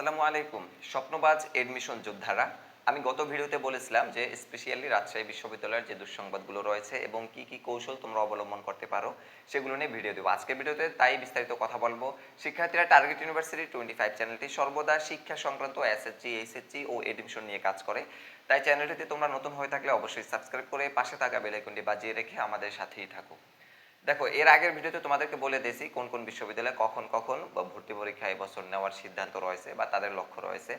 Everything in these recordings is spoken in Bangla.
আসসালামু আলাইকুম, স্বপ্নবাজ এডমিশন যোদ্ধারা। আমি গত ভিডিওতে বলেছিলাম যে স্পেশালি রাজশাহী বিশ্ববিদ্যালয়ের যে দুঃসংবাদগুলো রয়েছে এবং কি কি কৌশল তোমরা অবলম্বন করতে পারো, সেগুলো নিয়ে ভিডিও দেবো। আজকের ভিডিওতে তাই বিস্তারিত কথা বলব। শিক্ষার্থীরা টার্গেট ইউনিভার্সিটি টোয়েন্টি ফাইভ চ্যানেলটি সর্বদা শিক্ষা সংক্রান্ত এসএসজি এইচএসজি ও এডমিশন নিয়ে কাজ করে। তাই চ্যানেলটিতে তোমরা নতুন হয়ে থাকলে অবশ্যই সাবস্ক্রাইব করে পাশে থাকা বেলাইকনটি বাজিয়ে রেখে আমাদের সাথেই থাকো। দেখো, এর আগের ভিডিওতে তোমাদেরকে বলে দিয়েছি কোন কোন বিশ্ববিদ্যালয়ে কখন কখন বা ভর্তি পরীক্ষা এবছর নেওয়ার সিদ্ধান্ত রয়েছে বা তাদের লক্ষ্য রয়েছে।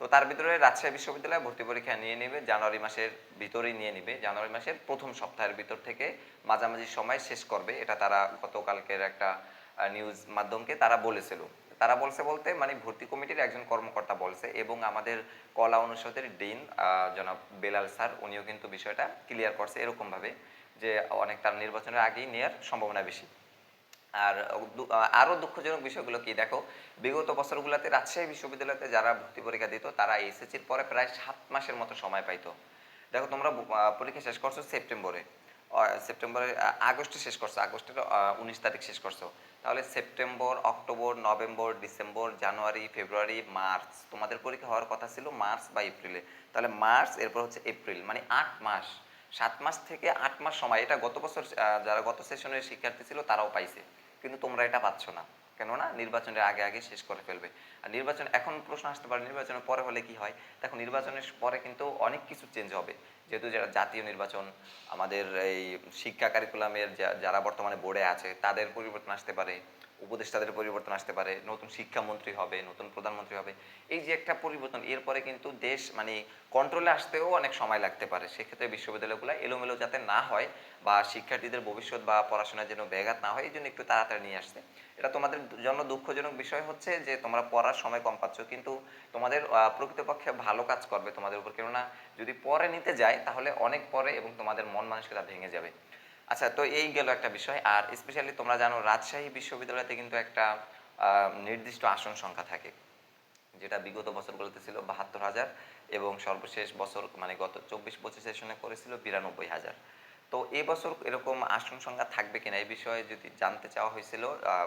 তো তার ভিতরে রাজশাহী বিশ্ববিদ্যালয় ভর্তি পরীক্ষা নিয়ে নেবে, জানুয়ারি মাসের ভিতরেই নিয়ে নেবে। জানুয়ারি মাসের প্রথম সপ্তাহের ভিতর থেকে মাঝামাঝি সময় শেষ করবে। এটা তারা গতকালকের একটা নিউজ মাধ্যমকে তারা বলেছিল। তারা বলছে বলতে মানে ভর্তি কমিটির একজন কর্মকর্তা বলছে এবং আমাদের কলা অনুষদের ডিন জনাব বেলাল স্যার, উনিও কিন্তু বিষয়টা ক্লিয়ার করছে এরকম ভাবে যে অনেক তার নির্বাচনের আগেই নেওয়ার সম্ভাবনা বেশি। আর দু- আরও দুঃখজনক বিষয়গুলো কি? দেখো বিগত বছরগুলোতে রাজশাহী বিশ্ববিদ্যালয়তে যারা ভর্তি পরীক্ষা দিত তারা এসএসসির পরে প্রায় সাত মাসের মতো সময় পাইতো। দেখো তোমরা পরীক্ষা শেষ করছ সেপ্টেম্বরে। আহ, সেপ্টেম্বরে আগস্টে শেষ করছ আগস্টের উনিশ তারিখ শেষ করছ। তাহলে September October November December January February March তোমাদের পরীক্ষা হওয়ার কথা ছিল মার্চ বা এপ্রিলে। তাহলে মার্চ এরপর হচ্ছে এপ্রিল মানে আট মাস। সাত মাস থেকে আট মাস সময়। এটা গত বছর যারা গত সেশনের শিক্ষার্থী ছিল তারাও পাইছে। কিন্তু তোমরা এটা পাচ্ছ না। কেননা নির্বাচনের আগে আগে শেষ করে ফেলবে। আর নির্বাচন, এখন প্রশ্ন আসতে পারে, নির্বাচনের পরে হলে কি হয়? দেখো, নির্বাচনের পরে কিন্তু অনেক কিছু চেঞ্জ হবে। যেহেতু যারা জাতীয় নির্বাচন, আমাদের এই শিক্ষা কারিকুলামের যারা বর্তমানে বোর্ডে আছে, তাদের পরিবর্তন আসতে পারে। উপদেষ্টাদের পরিবর্তন আসতে পারে, নতুন শিক্ষামন্ত্রী হবে, নতুন প্রধানমন্ত্রী হবে। এই যে একটা পরিবর্তন, এরপরে কিন্তু দেশ মানে কন্ট্রোলে আসতেও অনেক সময় লাগতে পারে। সেক্ষেত্রে বিশ্ববিদ্যালয়গুলো এলোমেলো যাতে না হয় বা শিক্ষার্থীদের ভবিষ্যৎ বা পড়াশোনার জন্য ব্যাঘাত না হয়, এই জন্য একটু তাড়াতাড়ি নিয়ে আসছে। এটা তোমাদের জন্য দুঃখজনক বিষয় হচ্ছে যে, তোমরা পড়ার সময় কম পাচ্ছ, কিন্তু তোমাদের প্রকৃতপক্ষে ভালো কাজ করবে তোমাদের উপর। কেননা যদি পরে নিতে যায়, তাহলে অনেক পরে এবং তোমাদের মন মানসিকতা ভেঙে যাবে। আচ্ছা তো এই গেল একটা বিষয়। আর স্পেশালি তোমরা জানো, রাজশাহী বিশ্ববিদ্যালয়তে কিন্তু একটা নির্দিষ্ট আসন সংখ্যা থাকে, যেটা বিগত বছরগুলোতে ছিল বাহাত্তর হাজার এবং সর্বশেষ বছর মানে গত চব্বিশ পঁচিশ সেশনে করেছিল বিরানব্বই হাজার। তো এবছর এরকম আসন সংখ্যা থাকবে কিনা, এই বিষয়ে যদি জানতে চাওয়া হয়েছিল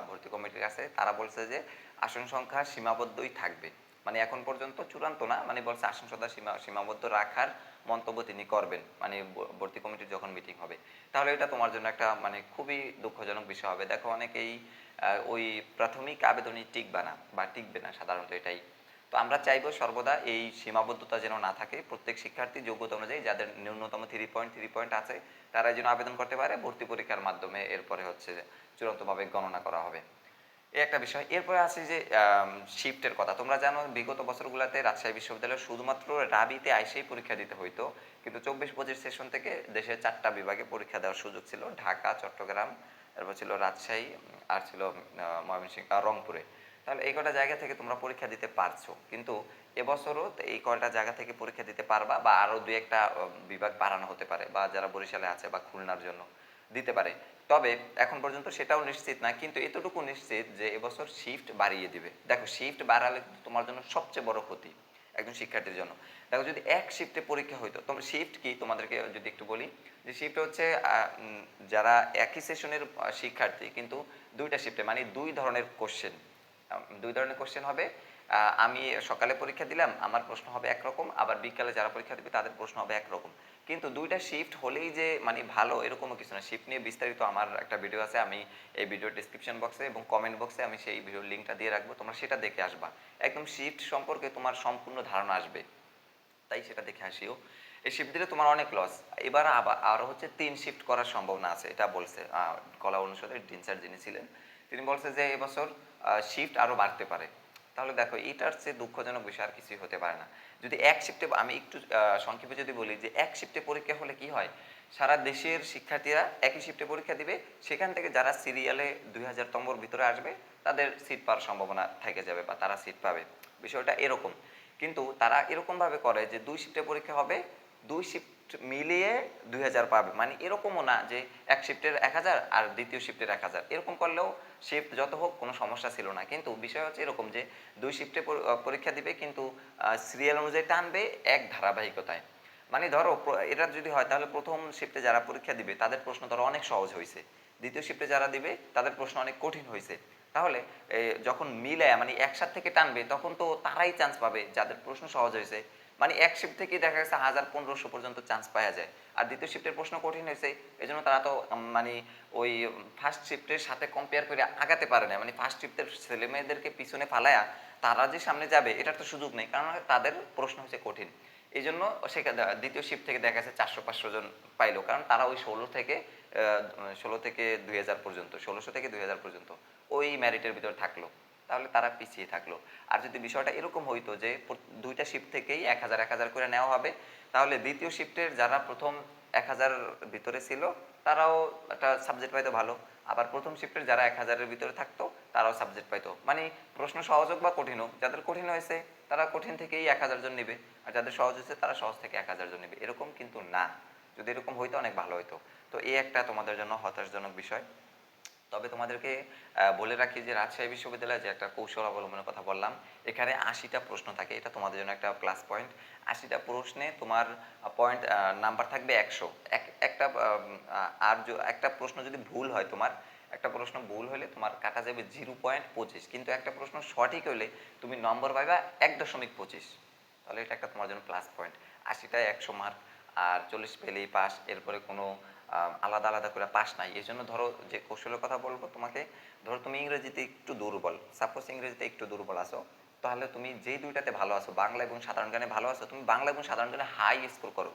ভর্তি কমিটির কাছে, তারা বলছে যে আসন সংখ্যা সীমাবদ্ধই থাকবে। মানে এখন পর্যন্ত চূড়ান্ত না মানে বলছে আসন সংখ্যা সীমা, সীমাবদ্ধ রাখার মন্তব্য তিনি করবেন মানে ভর্তি কমিটির যখন মিটিং হবে। তাহলে এটা তোমার জন্য একটা মানে খুবই দুঃখজনক বিষয় হবে। দেখো অনেকেই ওই প্রাথমিক আবেদনই টিকবে না বা টিকবে না সাধারণত এটাই। তো আমরা চাইব সর্বদা এই সীমাবদ্ধতা যেন না থাকে। প্রত্যেক শিক্ষার্থী যোগ্যতা অনুযায়ী যাদের ন্যূনতম থ্রি পয়েন্ট থ্রি পয়েন্ট আছে তারা যেন আবেদন করতে পারে। ভর্তি পরীক্ষার মাধ্যমে এরপরে হচ্ছে চূড়ান্তভাবে গণনা করা হবে। এই একটা বিষয়। এরপরে আছে যে শিফটের কথা। তোমরা জানো, বিগত বছরগুলোতে রাজশাহী বিশ্ববিদ্যালয়ে শুধুমাত্র রাবিতে আইসেই পরীক্ষা দিতে হইতো। কিন্তু চব্বিশ পঁচিশ সেশন থেকে দেশের চারটা বিভাগে পরীক্ষা দেওয়ার সুযোগ ছিল। ঢাকা, চট্টগ্রাম, এরপর ছিল রাজশাহী, আর ছিল ময়মনসিংহ রংপুরে। তাহলে এই কটা জায়গা থেকে তোমরা পরীক্ষা দিতে পারছ। কিন্তু এবছরও এই কয়টা জায়গা থেকে পরীক্ষা দিতে পারবা বা আরও দুই একটা বিভাগ বাড়ানো হতে পারে বা যারা বরিশালে আছে বা খুলনার জন্য দিতে পারে। তবে এখন পর্যন্ত সেটাও নিশ্চিত না, কিন্তু এতটুকু নিশ্চিত যে এবছর শিফট বাড়িয়ে দিবে। দেখো শিফট বাড়ালে তোমার জন্য সবচেয়ে বড় ক্ষতি একজন শিক্ষার্থীর জন্য। দেখো, যদি এক শিফটে পরীক্ষা হইতো তোমার শিফট কি? তোমাদেরকে যদি একটু বলি, যে শিফট হচ্ছে যারা একই সেশনের শিক্ষার্থী, কিন্তু দুইটা শিফটে মানে দুই ধরনের কোশ্চেন দুই ধরনের কোশ্চেন হবে। আমি সকালে পরীক্ষা দিলাম, আমার প্রশ্ন হবে একরকম, আবার বিকালে যারা পরীক্ষা দেবে, তাদের প্রশ্ন হবে একরকম। কিন্তু দুইটা শিফট হলেই যে মানে ভালো এরকমও কিছু না। শিফট নিয়ে বিস্তারিত আমার একটা ভিডিও আছে, আমি এই ভিডিও ডিসক্রিপশন বক্সে এবং কমেন্ট বক্সে আমি সেই ভিডিওর লিঙ্কটা দিয়ে রাখব, তোমরা সেটা দেখে আসবা। একদম শিফট সম্পর্কে তোমার সম্পূর্ণ ধারণা আসবে। তাই সেটা দেখে আসিও। এই শিফট দিলে তোমার অনেক লস এবার আবার, আরও হচ্ছে তিন শিফট করার সম্ভাবনা আছে, এটা বলছে কলা অনুষদের ডিন স্যার যিনি ছিলেন, তিনি বলছে যে, এবছর শিফট আরও বাড়তে পারে। তাহলে দেখো, এটার চেয়ে দুঃখজনক বিষয় আর কিছুই হতে পারে না। যদি এক শিফটে আমি একটু সংক্ষেপে যদি বলি যে, এক শিফটে পরীক্ষা হলে কি হয়? সারা দেশের শিক্ষার্থীরা একই শিফটে পরীক্ষা দিবে, সেখান থেকে যারা সিরিয়ালে দুই হাজার নম্বর ভিতরে আসবে, তাদের সিট পাওয়ার সম্ভাবনা থেকে যাবে বা তারা সিট পাবে। বিষয়টা এরকম। কিন্তু তারা এরকমভাবে করে যে, দুই শিফটে পরীক্ষা হবে, দুই শিফট মিলিয়ে দুই হাজার পাবে। মানে এরকমও না যে এক শিফটের এক হাজার আর দ্বিতীয় শিফটের এক হাজার। এরকম করলেও শিফট যত হোক কোনো সমস্যা ছিল না। কিন্তু বিষয় হচ্ছে এরকম যে দুই শিফটে পরীক্ষা দিবে কিন্তু সিরিয়াল অনুযায়ী টানবে এক ধারাবাহিকতায়। মানে ধরো এটা যদি হয় তাহলে প্রথম শিফটে যারা পরীক্ষা দিবে তাদের প্রশ্ন ধরো অনেক সহজ হয়েছে দ্বিতীয় শিফটে যারা দিবে তাদের প্রশ্ন অনেক কঠিন হয়েছে তাহলে যখন মিলে মানে একসাথে থেকে টানবে তখন তো তারাই চান্স পাবে যাদের প্রশ্ন সহজ হয়েছে মানে এক শিফট থেকে দেখা গেছে হাজার পনেরোশো পর্যন্ত চান্স পাওয়া যায়। আর দ্বিতীয় শিফটের প্রশ্ন কঠিন হয়েছে এই জন্য তারা তো মানে ওই ফার্স্ট শিফটের সাথে কম্পেয়ার করে আগাতে পারে না। মানে ফার্স্ট শিফটের ছেলে মেয়েদেরকে পিছনে ফালায়া তারা যে সামনে যাবে, এটার তো সুযোগ নেই। কারণ তাদের প্রশ্ন হচ্ছে কঠিন। এই জন্য সেখানে দ্বিতীয় শিফট থেকে দেখা গেছে চারশো পাঁচশো জন পাইলো। কারণ তারা ওই ষোলো থেকে ষোলো থেকে দুই হাজার পর্যন্ত, ষোলোশো থেকে দুই হাজার পর্যন্ত ওই ম্যারিটের ভিতর থাকল। তাহলে তারা পিছিয়ে থাকল। আর যদি বিষয়টা এরকম হইতো যে দুইটা শিফট থেকেই এক হাজার এক হাজার করে নেওয়া হবে, তাহলে দ্বিতীয় শিফটের যারা প্রথম এক হাজার ভিতরে ছিল, তারাও একটা সাবজেক্ট পাইতো ভালো। আবার প্রথম শিফটের যারা এক হাজারের ভিতরে থাকতো, তারাও সাবজেক্ট পাইতো। মানে প্রশ্ন সহজ হোক বা কঠিন হোক, যাদের কঠিন হয়েছে, তারা কঠিন থেকেই এক হাজার জন নেবে। আর যাদের সহজ হয়েছে, তারা সহজ থেকে এক হাজার জন নেবে। এরকম কিন্তু না। যদি এরকম হইতো, অনেক ভালো হইতো। তো এই একটা তোমাদের জন্য হতাশজনক বিষয়। তবে তোমাদেরকে বলে রাখি যে রাজশাহী বিশ্ববিদ্যালয়ে যে একটা কৌশল অবলম্বনের কথা বললাম, এখানে আশিটা প্রশ্ন থাকে। এটা তোমাদের জন্য একটা প্লাস পয়েন্ট আশিটা প্রশ্নে তোমার পয়েন্ট নাম্বার থাকবে একশো। এক, একটা আর একটা প্রশ্ন যদি ভুল হয় তোমার, একটা প্রশ্ন ভুল হলে তোমার কাটা যাবে জিরো পয়েন্ট পঁচিশ। কিন্তু একটা প্রশ্ন সঠিক হলে তুমি নম্বর পাইবা এক দশমিক পঁচিশ। তাহলে এটা একটা তোমার জন্য প্লাস পয়েন্ট আশিটায় একশো মার্ক আর চল্লিশ পেলেই পাস এরপরে কোনো আলাদা আলাদা করে পাস নাই। এই জন্য ধরো যে কৌশলের কথা বলব, তোমাকে ধরো তুমি ইংরেজিতে একটু দুর্বল সাপোজ ইংরেজিতে একটু দুর্বল আছো, তাহলে তুমি যেই দুইটাতে ভালো আছো, বাংলা এবং সাধারণ জ্ঞানে ভালো আছো, তুমি বাংলা এবং সাধারণ জ্ঞানে হাই স্কোর করো।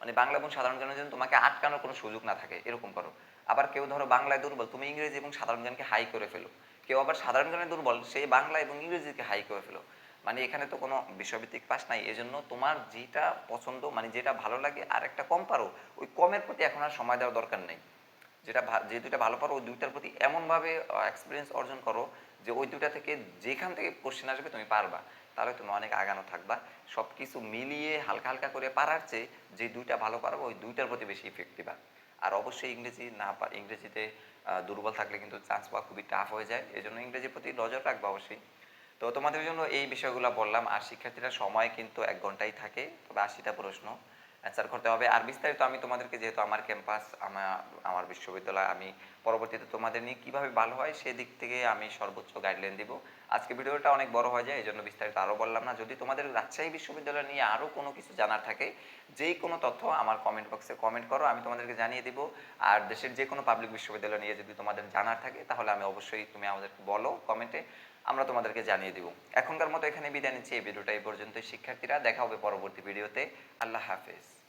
মানে বাংলা এবং সাধারণ জ্ঞানের জন্য তোমাকে আটকানোর কোনো সুযোগ না থাকে, এরকম করো। আবার কেউ ধরো বাংলায় দুর্বল, তুমি ইংরেজি এবং সাধারণ জ্ঞানকে হাই করে ফেলো। কেউ আবার সাধারণ জ্ঞানে দুর্বল সেই বাংলা এবং ইংরেজিকে হাই করে ফেলো। মানে এখানে তো কোনো বিষয়ভিত্তিক পাস নাই, এজন্য তোমার যেটা পছন্দ মানে যেটা ভালো লাগে আর একটা কম পারো, ওই কমের প্রতি এখন আর সময় দেওয়ার দরকার নেই। যেটা যে দুইটা ভালো পারো, ওই দুইটার প্রতি এমনভাবে এক্সপিরিয়েন্স অর্জন করো যে ওই দুইটা থেকে যেখান থেকে কোশ্চেন আসবে তুমি পারবা। তাহলে তুমি অনেক আগানো থাকবা। সব কিছু মিলিয়ে হালকা হালকা করে পারার চেয়ে যে দুইটা ভালো পারব ওই দুইটার প্রতি বেশি ইফেক্ট দিবা আর অবশ্যই ইংরেজি না পা- ইংরেজিতে দুর্বল থাকলে কিন্তু চান্স পাওয়া খুবই টাফ হয়ে যায়। এই জন্য ইংরেজির প্রতি নজর রাখবা অবশ্যই। তো তোমাদের জন্য এই বিষয়গুলো বললাম, আর শিক্ষার্থীরা সময় কিন্তু এক ঘন্টাই থাকে, তবে আশিটা প্রশ্ন অ্যান্সার করতে হবে। আর বিস্তারিত আমি তোমাদেরকে, যেহেতু আমার ক্যাম্পাস আমার আমার বিশ্ববিদ্যালয়, আমি পরবর্তীতে তোমাদের নিয়ে কীভাবে ভালো হয় সেদিক থেকে আমি সর্বোচ্চ গাইডলাইন দিব। আজকে ভিডিওটা অনেক বড় হয়ে যায় এই জন্য বিস্তারিত আরও বললাম না। যদি তোমাদের রাজশাহী বিশ্ববিদ্যালয় নিয়ে আরও কোনো কিছু জানার থাকে যেই কোনো তথ্য আমার কমেন্ট বক্সে কমেন্ট করো, আমি তোমাদেরকে জানিয়ে দিব। আর দেশের যে কোনো পাবলিক বিশ্ববিদ্যালয় নিয়ে যদি তোমাদের জানার থাকে, তাহলে আমি অবশ্যই তুমি আমাদেরকে বলো কমেন্টে আমরা তোমাদেরকে জানিয়ে দিব। এখনকার মতো এখানে বিদায় নিচ্ছি। এই ভিডিওটা এই পর্যন্ত শিক্ষার্থীরা, দেখা হবে পরবর্তী ভিডিওতে। আল্লাহ হাফেজ।